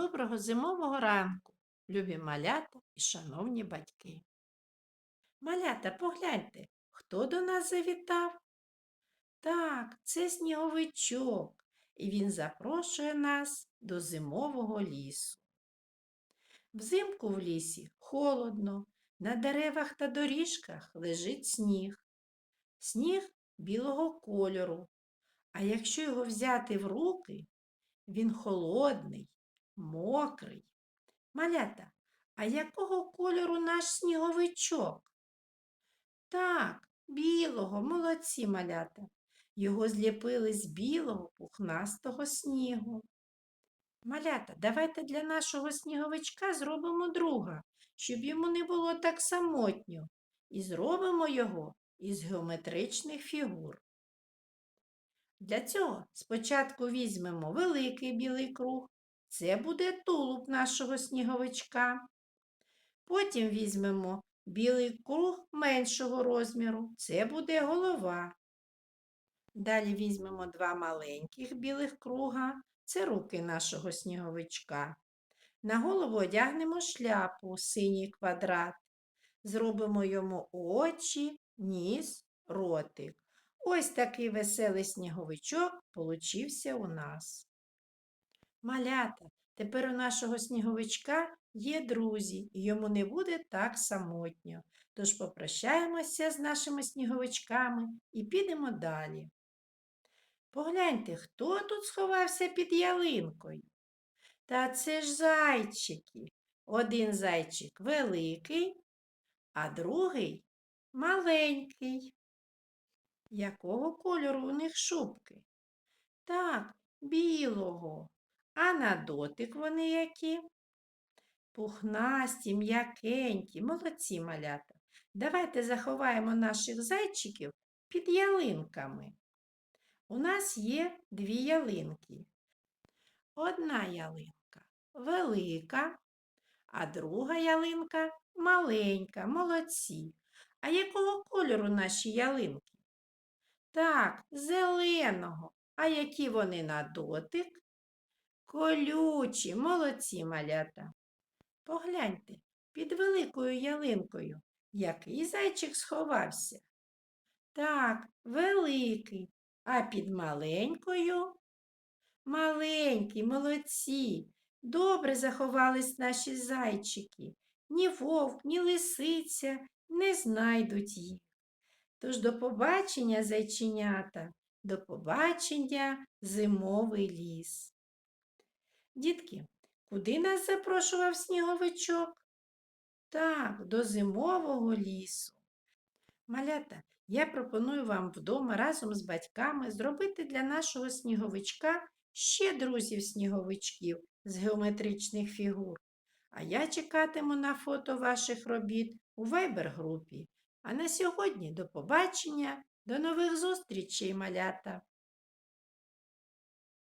Доброго зимового ранку, любі малята і шановні батьки. Малята, погляньте, хто до нас завітав? Так, це сніговичок, і він запрошує нас до зимового лісу. Взимку в лісі холодно, на деревах та доріжках лежить сніг. Сніг білого кольору, а якщо його взяти в руки, він холодний, мокрий. Малята, а якого кольору наш сніговичок? Так, білого, молодці малята. Його зліпили з білого пухнастого снігу. Малята, давайте для нашого сніговичка зробимо друга, щоб йому не було так самотньо, і зробимо його із геометричних фігур. Для цього спочатку візьмемо великий білий круг, це буде тулуб нашого сніговичка. Потім візьмемо білий круг меншого розміру, це буде голова. Далі візьмемо два маленьких білих круга, це руки нашого сніговичка. На голову одягнемо шляпу, синій квадрат. Зробимо йому очі, ніс, ротик. Ось такий веселий сніговичок получився у нас. Малята, тепер у нашого сніговичка є друзі, і йому не буде так самотньо. Тож попрощаємося з нашими сніговичками і підемо далі. Погляньте, хто тут сховався під ялинкою? Та це ж зайчики. Один зайчик великий, а другий маленький. Якого кольору у них шубки? Так, білого. А на дотик вони які? Пухнасті, м'якенькі, молодці малята. Давайте заховаємо наших зайчиків під ялинками. У нас є дві ялинки. Одна ялинка велика, а друга ялинка маленька, молодці. А якого кольору наші ялинки? Так, зеленого. А які вони на дотик? Колючі, молодці малята. Погляньте, під великою ялинкою який зайчик сховався? Так, великий, а під маленькою? Маленький, молодці. Добре заховались наші зайчики. Ні вовк, ні лисиця не знайдуть їх. Тож до побачення, зайченята, до побачення зимовий ліс. Дітки, куди нас запрошував сніговичок? Так, до зимового лісу. Малята, я пропоную вам вдома разом з батьками зробити для нашого сніговичка ще друзів-сніговичків з геометричних фігур. А я чекатиму на фото ваших робіт у вайбер-групі. А на сьогодні до побачення, до нових зустрічей, малята!